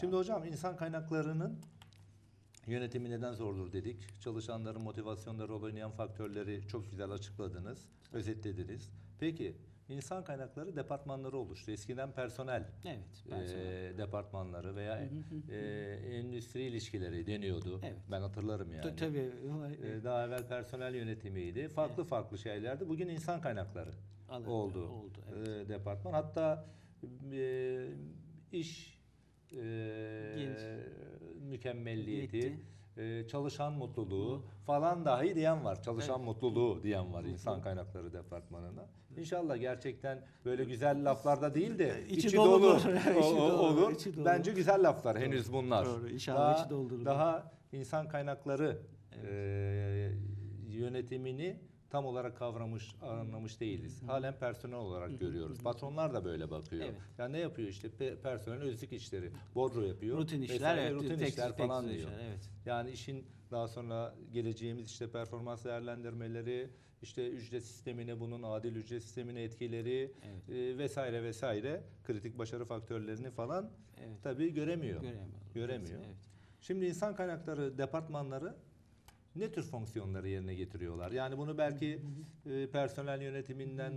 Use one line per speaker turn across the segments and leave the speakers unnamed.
Şimdi hocam insan kaynaklarının yönetimi neden zordur dedik. Çalışanların motivasyonları rol oynayan faktörleri çok güzel açıkladınız, özetlediniz. Peki insan kaynakları departmanları oluştu. Eskiden personel
Evet.
e, departmanları veya e, endüstri ilişkileri deniyordu.
Evet.
Ben hatırlarım yani.
Ta- Tabii.
E, Daha evvel personel yönetimiydi. Farklı farklı şeylerdi. Bugün insan kaynakları
Alanı
oldu.
oldu, evet.
e, departman. Hatta e, iş e, mükemmelliyeti,
Yetti.
e, çalışan mutluluğu falan dahi diyen var. Çalışan mutluluğu diyen var insan kaynakları departmanına. İnşallah gerçekten böyle güzel laflarda değil de
İçi
içi,
dolu
dolu,
olur.
o-
İçi
o-
dolu,
olur.
içi dolu.
Bence güzel laflar henüz bunlar.
Doğru. İnşallah
Daha,
içi doldurulur.
Daha insan kaynakları e, yönetimini tam olarak kavramış, anlamış değiliz. Halen personel olarak görüyoruz. Patronlar da böyle bakıyor.
Evet.
Ya ne yapıyor işte pe- personel özlük işleri, bordro yapıyor.
Rutin işler,
vesaire,
evet,
rutin
tek-
işler
tek
falan
düze
diyor.
işler, evet.
Yani işin daha sonra geleceğimiz işte performans değerlendirmeleri, işte ücret sistemine bunun adil ücret sistemine etkileri e, vesaire vesaire kritik başarı faktörlerini falan
Evet.
tabii göremiyor.
Göremiyor.
Göremiyor.
Evet.
Şimdi insan kaynakları departmanları ne tür fonksiyonları yerine getiriyorlar? Yani bunu belki e, personel yönetiminden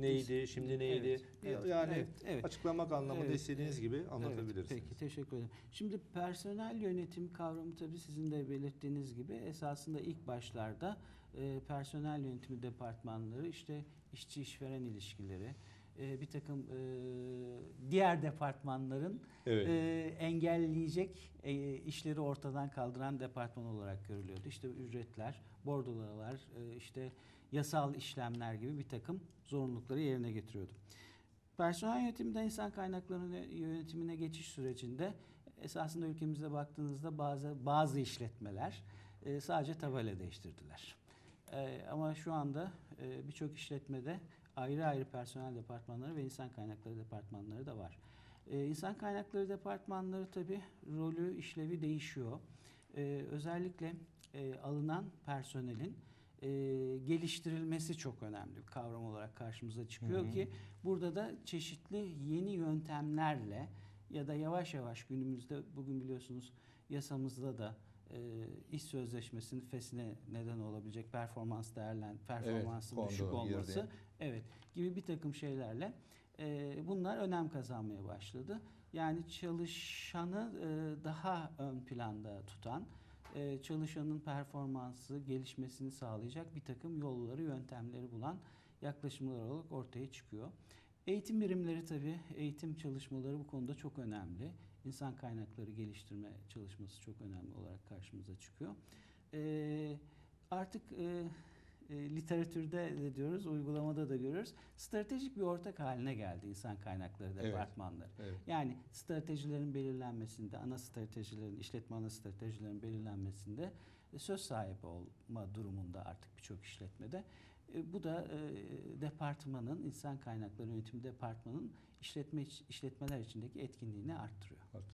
neydi, şimdi neydi?
Evet, evet,
yani
evet, evet.
açıklamak anlamında
Evet,
istediğiniz gibi anlatabilirsiniz.
Evet, peki teşekkür ederim. Şimdi personel yönetim kavramı tabii sizin de belirttiğiniz gibi esasında ilk başlarda e, personel yönetimi departmanları işte işçi işveren ilişkileri e, bir takım e, diğer departmanların
Evet.
e, engelleyecek e, işleri ortadan kaldıran departman olarak görülüyordu. İşte ücretler, bordolalar, e, işte yasal işlemler gibi bir takım zorunlulukları yerine getiriyordu. Personel yönetiminde insan kaynakları yönetimine geçiş sürecinde esasında ülkemizde baktığınızda bazı bazı işletmeler e, sadece tabela değiştirdiler. E, ama şu anda e, birçok işletmede ayrı ayrı personel departmanları ve insan kaynakları departmanları da var. E, insan kaynakları departmanları tabii rolü, işlevi değişiyor. E, özellikle e, alınan personelin e, geliştirilmesi çok önemli bir kavram olarak karşımıza çıkıyor ki burada da çeşitli yeni yöntemlerle ya da yavaş yavaş günümüzde bugün biliyorsunuz yasamızda da iş sözleşmesinin fesine neden olabilecek performans değerlen performansın
kondu,
düşük olması
girdi.
evet gibi bir takım şeylerle e, bunlar önem kazanmaya başladı. Yani çalışanı e, daha ön planda tutan e, çalışanın performansı gelişmesini sağlayacak bir takım yolları, yöntemleri bulan yaklaşımlar olarak ortaya çıkıyor. Eğitim birimleri tabii, eğitim çalışmaları bu konuda çok önemli. İnsan kaynakları geliştirme çalışması çok önemli olarak karşımıza çıkıyor. E, artık e, e, literatürde de diyoruz, uygulamada da görüyoruz. Stratejik bir ortak haline geldi insan kaynakları
Evet,
departmanları.
evet.
Yani stratejilerin belirlenmesinde, ana stratejilerin, işletme ana stratejilerin belirlenmesinde söz sahibi olma durumunda artık birçok işletmede. E, Bu da e, departmanın, insan kaynakları yönetimi departmanın işletme işletmeler içindeki etkinliğini arttırıyor.